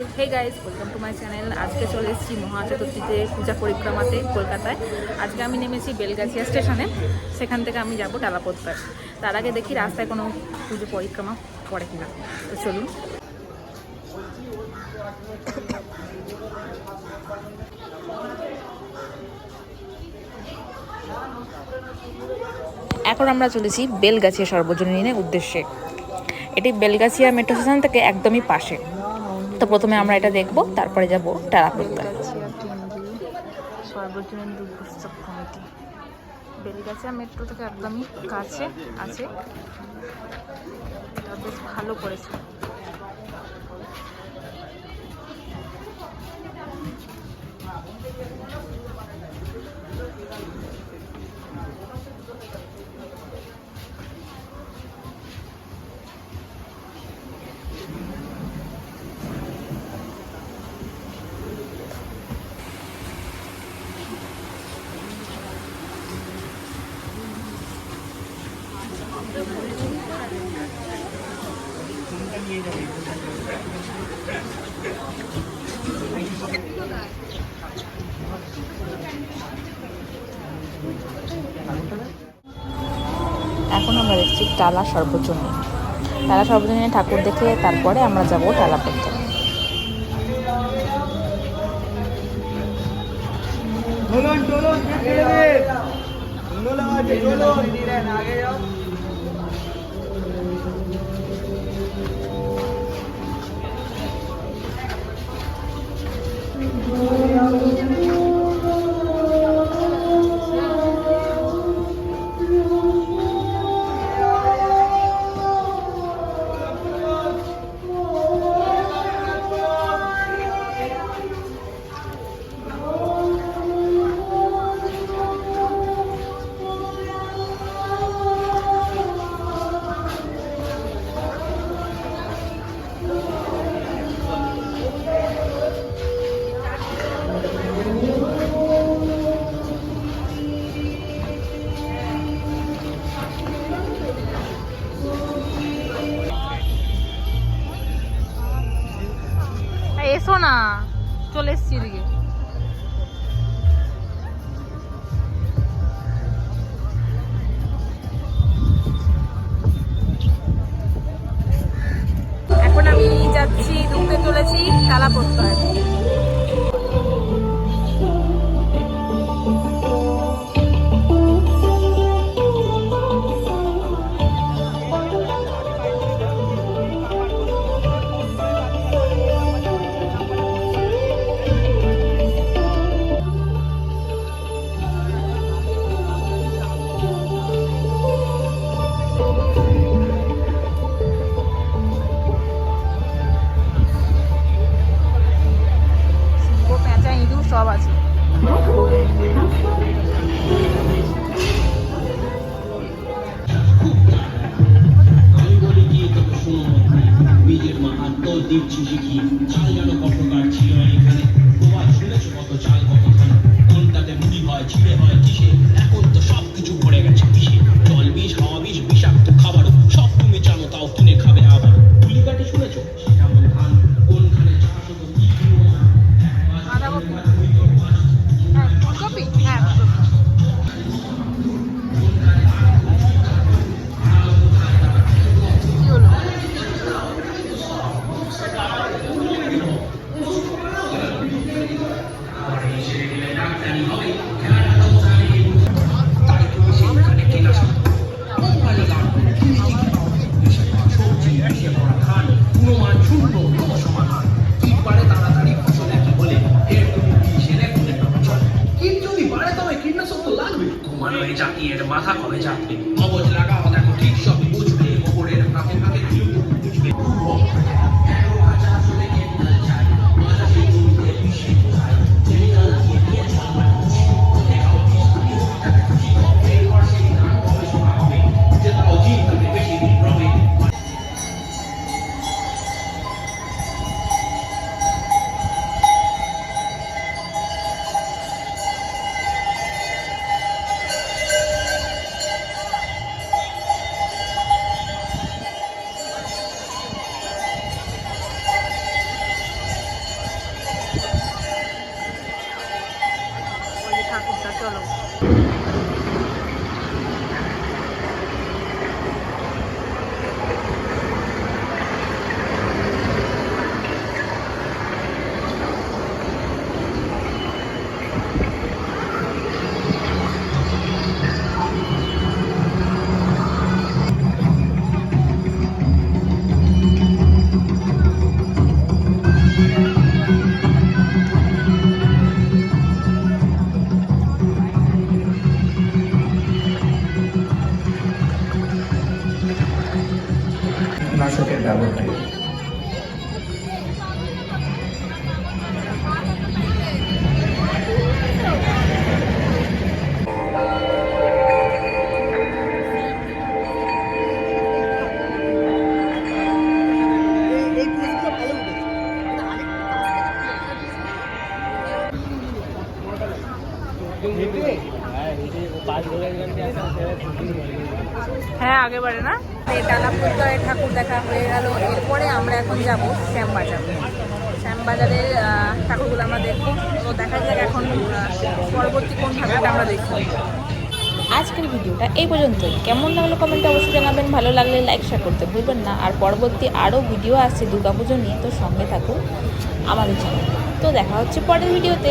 Hey guys welcome to my channel আজকে চলে এসেছি মহা চতুর্থীতে পূজা পরিক্রমাতে কলকাতায়। আজকে আমি নেমেছি বেলগাছিয়া স্টেশনে। সেখান থেকে আমি যাব ডালাপোত্তার তার আগে দেখি রাস্তায় কোনো পুজো পরিক্রমা পড়ে কিনা। তো চলুন। এখন আমরা চলেছি বেলগাছিয়া সর্বজনীনের উদ্দেশ্যে। এটি বেলগাছিয়া মেট্রো স্টেশন থেকে একদমই পাশে। তো প্রথমে আমরা এটা দেখব, তারপরে যাব টেরা সর্বজনীন বেলগাছিয়া মেট্রো থেকে একদমই কাছে আছে। বেশ ভালো করেছে। এখন আমরা দেখছি টালা সর্বজনীন টালা সর্বজনীন ঠাকুর দেখে তারপরে আমরা যাব টালা পড়তে আগে যাও এসো না। চলে এসছি এদিকে। এখন আমি যাচ্ছি ঢুকতে চলেছি তালা প্রত্যয় দিচ্ছি শিখি চাল যেন কতকার ছিল এখানে। তোমার শুনেছ কত চাল কতখানি কোনটাতে মুড়ি হয়, ছিঁড়ে হয়, কিসে? ওই জাতির মাথা কবে যাবে কবজ হ্যাঁ আগে আগেবারে না? এই টালাপুরতলায় ঠাকুর দেখা হয়ে গেল। এরপরে আমরা এখন যাব শ্যামবাজার। শ্যামবাজারের ঠাকুরগুলো আমরা দেখব। তো দেখা যাক এখন পরবর্তী কোন ঠাকুরটা আমরা দেখব। আজকের ভিডিওটা এই পর্যন্তই। কেমন লাগল কমেন্টে অবশ্যই জানাবেন। ভালো লাগলে লাইক শেয়ার করতে ভুলবেন না। আর পরবর্তী আরও ভিডিও আসছে দুর্গাপুজো নিয়ে তো সঙ্গে থাকুন আমাদের চ্যানেল তো দেখা হচ্ছে পরের ভিডিওতে